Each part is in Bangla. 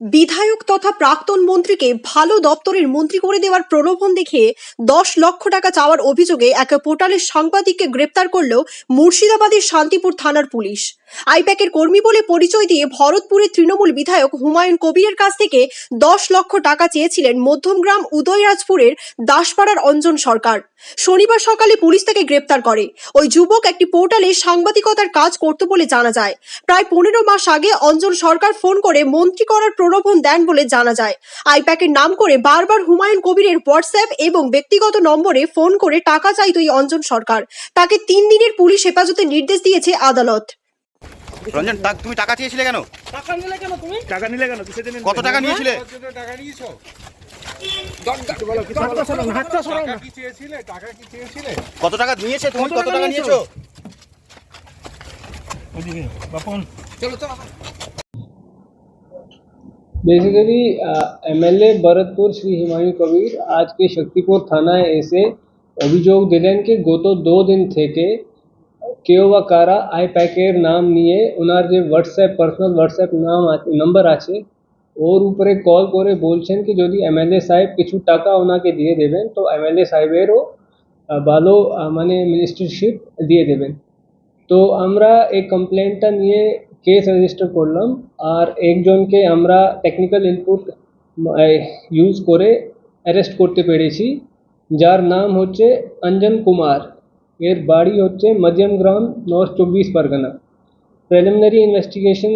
বিধায়ক তথা প্রাক্তন মন্ত্রীকে ভালো দপ্তরের মন্ত্রী করে দেওয়ার প্রলোভন দেখিয়ে দশ লক্ষ টাকা চাওয়ার অভিযোগে এক পোর্টালের সাংবাদিককে গ্রেপ্তার করল মুর্শিদাবাদের শান্তিপুর থানার পুলিশ। আইপ্যাকের কর্মী বলে পরিচয় দিয়ে ভরতপুরের তৃণমূল বিধায়ক হুমায়ুন কবিরের কাছ থেকে দশ লক্ষ টাকা চেয়েছিলেন মধ্যমগ্রাম উদয়রাজপুরের দাসপাড়ার অঞ্জন সরকার। শনিবার সকালে পুলিশ তাকে গ্রেপ্তার করে। ওই যুবক একটি পোর্টালে সাংবাদিকতার কাজ করত বলে জানা যায়। প্রায় পনেরো মাস আগে অঞ্জন সরকার ফোন করে মন্ত্রী করার প্রলোভন দেন বলে জানা যায়। আইপ্যাকের নাম করে বারবার হুমায়ুন কবিরের হোয়াটসঅ্যাপ এবং ব্যক্তিগত নম্বরে ফোন করে টাকা চাইত এই অঞ্জন সরকার। তাকে তিন দিনের পুলিশ হেফাজতে নির্দেশ দিয়েছে আদালত। রঞ্জন তা- তুমি টাকা চেয়েছিলে কেন? টাকা নিলে কেন তুমি? টাকা নিলে কেন? কত টাকা নিয়েছিলে? টাকা নিয়েছো? কত টাকা নিয়েছে তুমি কত কত টাকা টাকা নিয়েছো? নিয়েছো ওদিকে বাপন চলো চলো बेसिकली एमएलए भरतपुर শ্রী হুমায়ুন কবির আজকে শক্তিপুর থানায় এসে অভিযোগ দিলেন কি গত দো দিন থেকে কেউ বা কারা আই প্যাকের নাম নিয়ে ওনার যে হোয়াটসঅ্যাপ পার্সোনাল হোয়াটসঅ্যাপ নাম নাম্বার আছে ওর উপরে কল করে বলছেন কি যদি এমএলএ সাহেব কিছু টাকা ওনাকে দিয়ে দেবেন তো এমএলএ সাহেবেরও ভালো মানে মিনিস্টারশিপ দিয়ে দেবেন তো আমরা এই কমপ্লেনটা নিয়ে কেস রেজিস্টার করলাম, আর একজনকে আমরা টেকনিক্যাল ইনপুট ইউজ করে অ্যারেস্ট করতে পেরেছি, যার নাম হচ্ছে অঞ্জন কুমার। এর বাড়ি হচ্ছে মধ্যমগ্রাম নর্থ চব্বিশ পরগনা। প্রিলিমিনারি ইনভেস্টিগেশন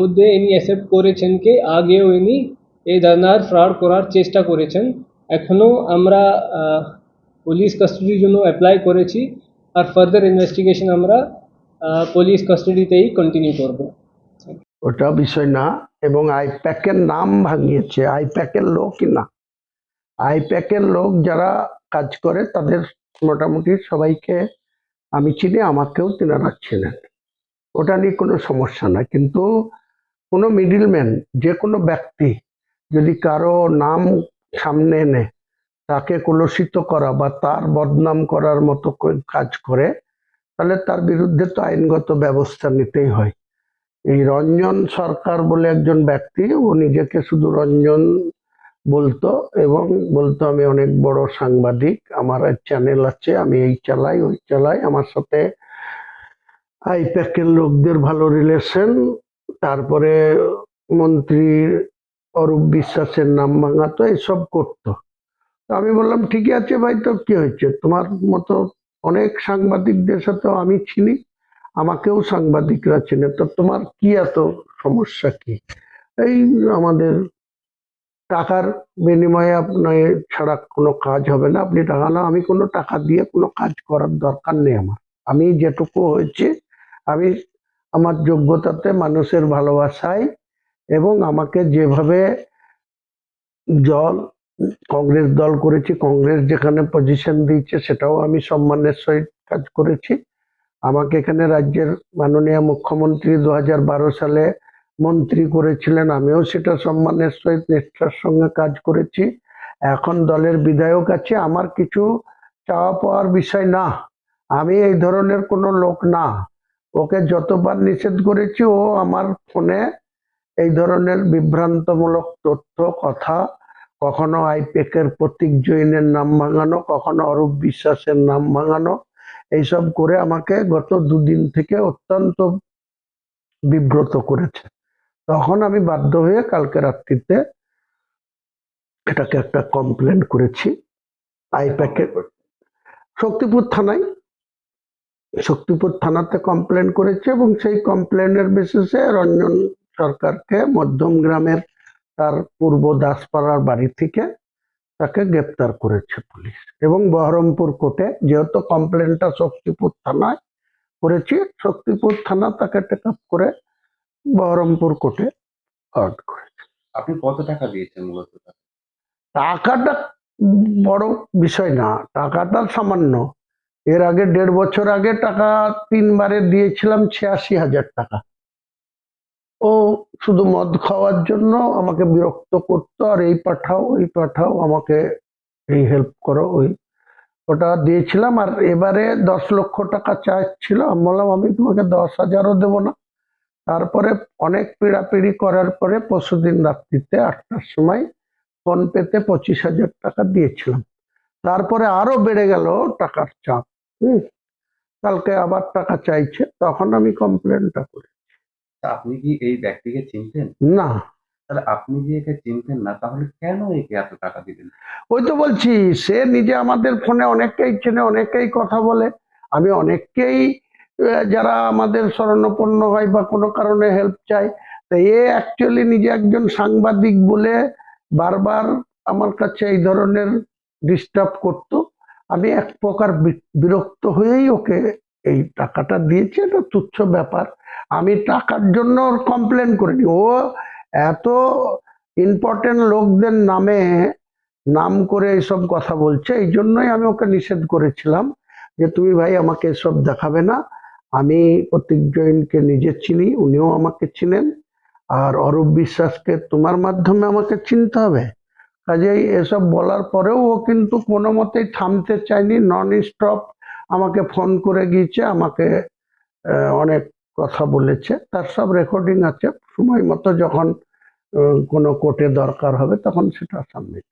মধ্যে ইনি অ্যাকসেপ্ট করেছেন কি, আগেও ইনি এই ধরনের ফ্রড করার চেষ্টা করেছেন। এখনও আমরা পুলিশ কাস্টডির জন্য অ্যাপ্লাই করেছি আর ফার্দার ইনভেস্টিগেশন আমরা পুলিশ কাস্টডিতেই কন্টিনিউ করব। ওটা বিষয় না, এবং আইপ্যাকের নাম ভাঙিয়েছে। আইপ্যাকের লোকই না? আইপ্যাকের লোক যারা কাজ করে, তাদের মোটামুটি সবাইকে আমি চিনি, আমাকেও তেনারা চেনেন। ওটা নিয়ে কোনো সমস্যা না। কিন্তু কোনো মিডিলম্যান যে কোনো ব্যক্তি যদি কারও নাম সামনে এনে তাকে কলুষিত করা বা তার বদনাম করার মতো কাজ করে, তাহলে তার বিরুদ্ধে তো আইনগত ব্যবস্থা নিতেই হয়। এই রঞ্জন সরকার বলে একজন ব্যক্তি, ও নিজেকে শুধু রঞ্জন বলতো এবং বলতো, আমি অনেক বড় সাংবাদিক, আমার চ্যানেল আছে, আমি এই চালাই, ওই চালাই, আমার সাথে আইপ্যাকের লোকদের ভালো রিলেশন তারপরে মন্ত্রী অরূপ বিশ্বাসের নাম ভাঙাতো এসব করতো। আমি বললাম, ঠিকই আছে ভাই, তো কি হয়েছে? তোমার মতো অনেক সাংবাদিকদের সাথেও আমি চিনি, আমাকেও সাংবাদিকরা চেনে, তো তোমার কি এত সমস্যা কি? এই আমাদের টাকার বিনিময়ে আপনার ছাড়া কোনো কাজ হবে না। আপনি টাকা না আমি কোনো টাকা দিয়ে কোনো কাজ করার দরকার নেই আমার। আমি যেটুকু হয়েছে আমি আমার যোগ্যতাতে মানুষের ভালোবাসায় এবং আমাকে যেভাবে দল, কংগ্রেস দল করেছি, কংগ্রেস যেখানে পজিশন দিয়েছে সেটাও আমি সম্মানের সহিত কাজ করেছি। আমাকে এখানে রাজ্যের মাননীয় মুখ্যমন্ত্রী দু সালে মন্ত্রী করেছিলেন, আমিও সেটা সম্মানের সহিত নিষ্ঠার সঙ্গে কাজ করেছি। এখন দলের বিধায়ক আছে, আমার কিছু চাওয়া পাওয়ার বিষয় না। আমি এই ধরনের কোনো লোক না। ওকে যতবার নিষেধ করেছি ও আমার ফোনে এই ধরনের বিভ্রান্তমূলক তথ্য কথা কখনো আইপেকের প্রতীক জৈনের নাম ভাঙানো কখনো অরূপ বিশ্বাসের নাম ভাঙানো এইসব করে আমাকে গত দুদিন থেকে অত্যন্ত বিব্রত করেছে। তখন আমি বাধ্য হয়ে কালকে রাত্রিতে এটাকে একটা কমপ্লেন করেছি আইপ্যাকে শক্তিপুর থানায়। শক্তিপুর থানাতে কমপ্লেন করেছে এবং সেই কমপ্লেনের বেসিসে রঞ্জন সরকারকে মধ্যম গ্রামের তার পূর্ব দাসপাড়ার বাড়ি থেকে তাকে গ্রেপ্তার করেছে পুলিশ। এবং বহরমপুর কোর্টে যেহেতু কমপ্লেনটা শক্তিপুর থানায় করেছি শক্তিপুর থানা তাকে টেক আপ করে বহরমপুর কোর্টে ফরওয়ার্ড করেছে। আপনি কত টাকা দিয়েছেন মূলত টাকাটা বড় বিষয় না টাকাটা সামান্য। এর আগে দেড় বছর আগে টাকা তিনবারে দিয়েছিলাম ছিয়াশি হাজার টাকা। ও শুধু মদ খাওয়ার জন্য আমাকে বিরক্ত করতো, আর এই পাঠাও, ওই পাঠাও, আমাকে এই হেল্প করো, ওই। ওটা দিয়েছিলাম, আর এবারে দশ লক্ষ টাকা চাইছিল আমি বললাম, আমি তোমাকে দশ হাজারও দেবো না। তারপরে অনেক পিড়াপিড়ি করার পরে পরশুদিন রাত্রিতে আটটার সময় ফোন পেতে পঁচিশ হাজার টাকা দিয়েছিলাম। তারপরে আরও বেড়ে গেল টাকার চাপ। হুম কালকে আবার টাকা চাইছে তখন আমি কমপ্লেনটা করি। তা আপনি কি এই ব্যক্তিকে চিনতেন? না। তাহলে আপনি যে একে চিনতেন না তাহলে কেন একে এত টাকা দিলেন? ওই তো বলছি সে নিজে আমাদের ফোনে অনেককেই চেনে অনেকেই কথা বলে। আমি অনেককেই যারা আমাদের শরণাপন্ন হয় বা কোনো কারণে হেল্প চায় তা এ অ্যাকচুয়ালি নিজে একজন সাংবাদিক বলে বারবার আমার কাছে এই ধরনের ডিস্টার্ব করত। আমি এক প্রকার বিরক্ত হয়েই ওকে এই টাকাটা দিয়েছি, এটা তুচ্ছ ব্যাপার। আমি টাকার জন্য ওর কমপ্লেন করিনি। ও এত ইম্পর্টেন্ট লোকদের নামে নাম করে এইসব কথা বলছে, এই জন্যই আমি ওকে নিষেধ করেছিলাম যে, তুমি ভাই আমাকে এসব দেখাবে না। আমি প্রতীক জৈনকে নিজে চিনি, উনিও আমাকে চিনেন। আর অরূপ বিশ্বাসকে তোমার মাধ্যমে আমাকে চিনতে হবে? কাজেই এসব বলার পরেও ও কিন্তু কোনো মতেই থামতে চায়নি নন স্টপ আমাকে ফোন করে গিয়েছে, আমাকে অনেক কথা বলেছে। তার সব রেকর্ডিং আছে। সময় মতো যখন কোনো কোর্টে দরকার হবে তখন সেটা সাবমিট